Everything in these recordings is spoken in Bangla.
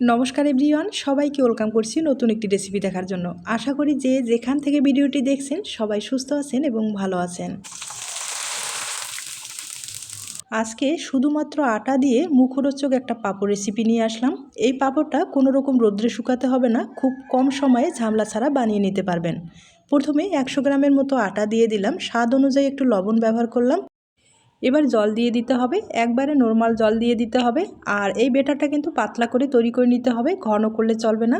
নমস্কার এভরিওয়ান, সবাইকে ওয়েলকাম করছি নতুন একটি রেসিপি দেখার জন্য। আশা করি যে যেখান থেকে ভিডিওটি দেখছেন, সবাই সুস্থ আছেন এবং ভালো আছেন। আজকে শুধুমাত্র আটা দিয়ে মুখরোচক একটা পাঁপড় রেসিপি নিয়ে আসলাম। এই পাঁপড়টা কোনো রকম রোদ্রে শুকাতে হবে না, খুব কম সময়ে ঝামলা ছাড়া বানিয়ে নিতে পারবেন। প্রথমে একশো গ্রামের মতো আটা দিয়ে দিলাম, স্বাদ অনুযায়ী একটু লবণ ব্যবহার করলাম। এবার জল দিয়ে দিতে হবে, একবারে নর্মাল জল দিয়ে দিতে হবে, আর এই বেটারটা কিন্তু পাতলা করে তৈরি করে নিতে হবে, ঘন করলে চলবে না।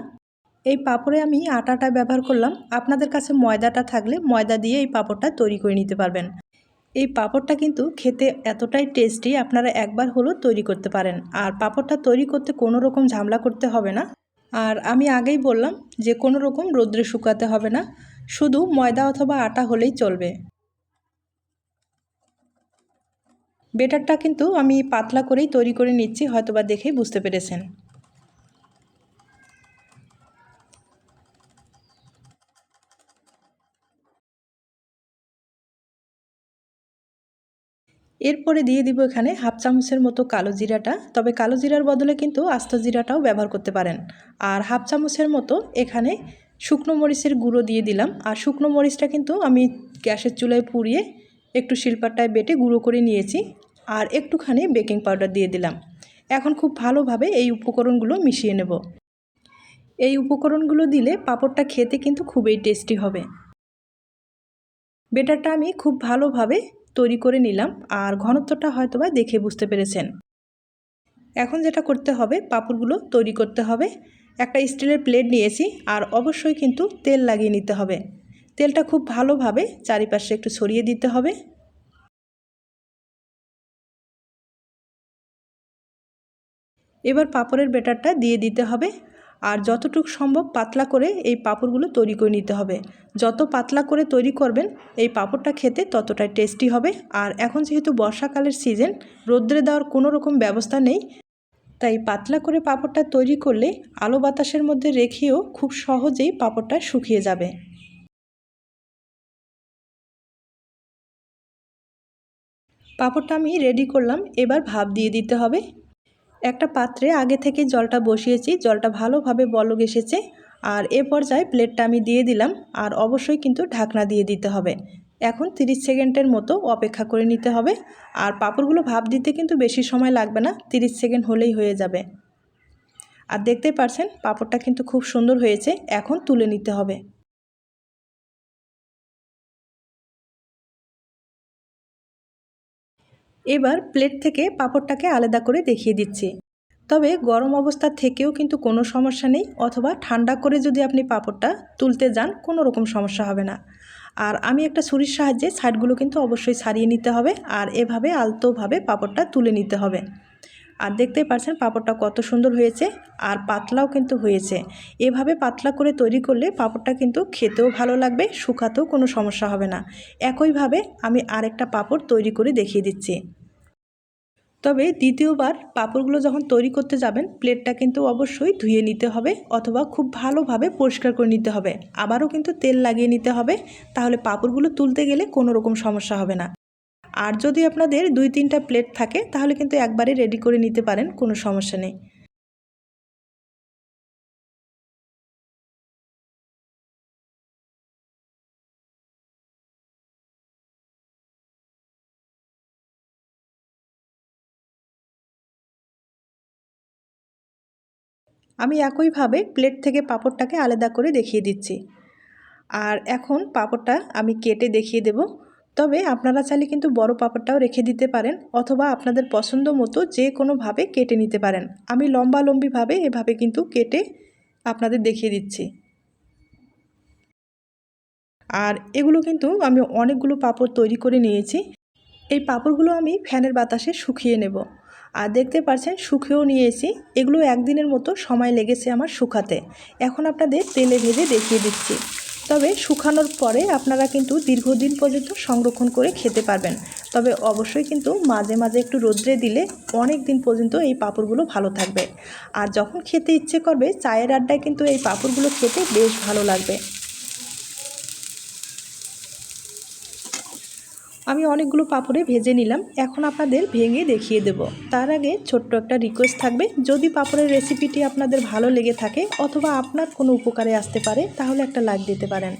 এই পাপড়ে আমি আটাটা ব্যবহার করলাম, আপনাদের কাছে ময়দাটা থাকলে ময়দা দিয়ে এই পাঁপড়টা তৈরি করে নিতে পারবেন। এই পাপড়টা কিন্তু খেতে এতটাই টেস্টি আপনারা একবার হলেও তৈরি করতে পারেন, আর পাঁপড়টা তৈরি করতে কোনো রকম ঝামেলা করতে হবে না। আর আমি আগেই বললাম যে কোনো রকম রোদ্রে শুকাতে হবে না, শুধু ময়দা অথবা আটা হলেই চলবে। বেটারটা কিন্তু আমি পাতলা করেই তৈরি করে নিচ্ছি, হয়তোবা দেখেই বুঝতে পেরেছেন। এরপরে দিয়ে দিব এখানে হাফ চামচের মতো কালো জিরাটা, তবে কালো জিরার বদলে কিন্তু আস্ত জিরাটাও ব্যবহার করতে পারেন। আর হাফ চামচের মতো এখানে শুকনো মরিচের গুঁড়ো দিয়ে দিলাম, আর শুকনো মরিচটা কিন্তু আমি গ্যাসের চুলায় পুড়িয়ে একটু শিল্পাটায় বেটে গুঁড়ো করে নিয়েছি। আর একটুখানি বেকিং পাউডার দিয়ে দিলাম। এখন খুব ভালোভাবে এই উপকরণগুলো মিশিয়ে নেব। এই উপকরণগুলো দিলে পাঁপড়টা খেতে কিন্তু খুবই টেস্টি হবে। বেটারটা আমি খুব ভালোভাবে তৈরি করে নিলাম আর ঘনত্বটা হয়তোবা দেখে বুঝতে পেরেছেন। এখন যেটা করতে হবে, পাঁপড়গুলো তৈরি করতে হবে। একটা স্টিলের প্লেট নিয়েছি আর অবশ্যই কিন্তু তেল লাগিয়ে নিতে হবে। তেলটা খুব ভালোভাবে চারিপাশে একটু ছড়িয়ে দিতে হবে। এবার পাঁপড়ের বেটারটা দিয়ে দিতে হবে আর যতটুকু সম্ভব পাতলা করে এই পাঁপড়গুলো তৈরি করে নিতে হবে। যত পাতলা করে তৈরি করবেন, এই পাঁপড়টা খেতে ততটাই টেস্টি হবে। আর এখন যেহেতু বর্ষাকালের সিজন, রোদ্রে দেওয়ার কোনো রকম ব্যবস্থা নেই, তাই পাতলা করে পাঁপড়টা তৈরি করলে আলো বাতাসের মধ্যে রেখেও খুব সহজেই পাঁপড়টা শুকিয়ে যাবে। পাঁপড়টা আমি রেডি করলাম, এবার ভাপ দিয়ে দিতে হবে। একটা পাত্রে আগে থেকে জলটা বসিয়েছি, জলটা ভালোভাবে বলক এসেছে আর এ পর্যায়ে প্লেটটা আমি দিয়ে দিলাম আর অবশ্যই কিন্তু ঢাকনা দিয়ে দিতে হবে। এখন 30 সেকেন্ডের মতো অপেক্ষা করে নিতে হবে আর পাঁপড়গুলো ভাপ দিতে কিন্তু বেশি সময় লাগবে না 30 সেকেন্ড হলেই হয়ে যাবে। আর দেখতেই পারছেন, পাঁপড়টা কিন্তু খুব সুন্দর হয়েছে, এখন তুলে নিতে হবে। এবার প্লেট থেকে পাঁপড়টাকে আলাদা করে দেখিয়ে দিচ্ছি। তবে গরম অবস্থা থেকেও কিন্তু কোনো সমস্যা নেই, অথবা ঠান্ডা করে যদি আপনি পাঁপড়টা তুলতে যান, কোনো রকম সমস্যা হবে না। আর আমি একটা ছুরির সাহায্যে সাইডগুলো কিন্তু অবশ্যই ছাড়িয়ে নিতে হবে, আর এভাবে আলতোভাবে পাঁপড়টা তুলে নিতে হবে। আর দেখতেই পারছেন পাঁপড়টা কত সুন্দর হয়েছে, আর পাতলাও কিন্তু হয়েছে। এভাবে পাতলা করে তৈরি করলে পাঁপড়টা কিন্তু খেতেও ভালো লাগবে, শুকাতেও কোনো সমস্যা হবে না। একইভাবে আমি আরেকটা পাঁপড় তৈরি করে দেখিয়ে দিচ্ছি। তবে দ্বিতীয়বার পাঁপড়গুলো যখন তৈরি করতে যাবেন, প্লেটটা কিন্তু অবশ্যই ধুয়ে নিতে হবে অথবা খুব ভালোভাবে পরিষ্কার করে নিতে হবে। আবারও কিন্তু তেল লাগিয়ে নিতে হবে, তাহলে পাঁপড়গুলো তুলতে গেলে কোনো রকম সমস্যা হবে না। আর যদি আপনাদের দুই তিনটা প্লেট থাকে, তাহলে কিন্তু একবারে রেডি করে নিতে পারেন, কোনো সমস্যা নেই। আমি একইভাবে প্লেট থেকে পাঁপড়টাকে আলাদা করে দেখিয়ে দিচ্ছি। আর এখন পাঁপড়টা আমি কেটে দেখিয়ে দেব। তবে আপনারা চাইলে কিন্তু বড় পাঁপড়টাও রেখে দিতে পারেন অথবা আপনাদের পছন্দ মতো যে কোনোভাবে কেটে নিতে পারেন। আমি লম্বা লম্বিভাবে এভাবে কিন্তু কেটে আপনাদের দেখিয়ে দিচ্ছি। আর এগুলো কিন্তু আমি অনেকগুলো পাপড় তৈরি করে নিয়েছি। এই পাপড়গুলো আমি ফ্যানের বাতাসে শুকিয়ে নেব। আর দেখতে পাচ্ছেন শুকিয়েও নিয়েছি এগুলো একদিনের মতো সময় লেগেছে আমার শুকাতে। এখন আপনাদের তেলে ভেজে দেখিয়ে দিচ্ছি। তবে শুকানোর পরে আপনারা কিন্তু দীর্ঘদিন পর্যন্ত সংরক্ষণ করে খেতে পারবেন। তবে অবশ্যই কিন্তু মাঝে মাঝে একটু রোদ্রে দিলে অনেক দিন পর্যন্ত এই পাঁপড়গুলো ভালো থাকবে। আর যখন খেতে ইচ্ছে করবে, চায়ের আড্ডায় কিন্তু এই পাঁপড়গুলো খেতে বেশ ভালো লাগবে। আমি অনেকগুলো পাপড়ে ভেজে নিলাম, এখন আপনাদের ভেঙে দেখিয়ে দেব। তার আগে ছোট্ট একটা রিকোয়েস্ট থাকবে, যদি পাপড়ের রেসিপিটি আপনাদের ভালো লেগে থাকে অথবা আপনার কোনো উপকারে আসতে পারে, তাহলে একটা লাইক দিতে পারেন।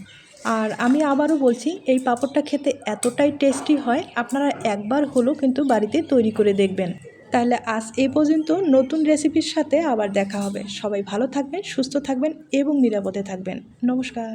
আর আমি আবারও বলছি, এই পাপড়টা খেতে এতটাই টেস্টি হয়, আপনারা একবার হলেও কিন্তু বাড়িতে তৈরি করে দেখবেন। তাহলে আজ এ পর্যন্ত নতুন রেসিপির সাথে আবার দেখা হবে। সবাই ভালো থাকবেন, সুস্থ থাকবেন এবং নিরাপদে থাকবেন। নমস্কার।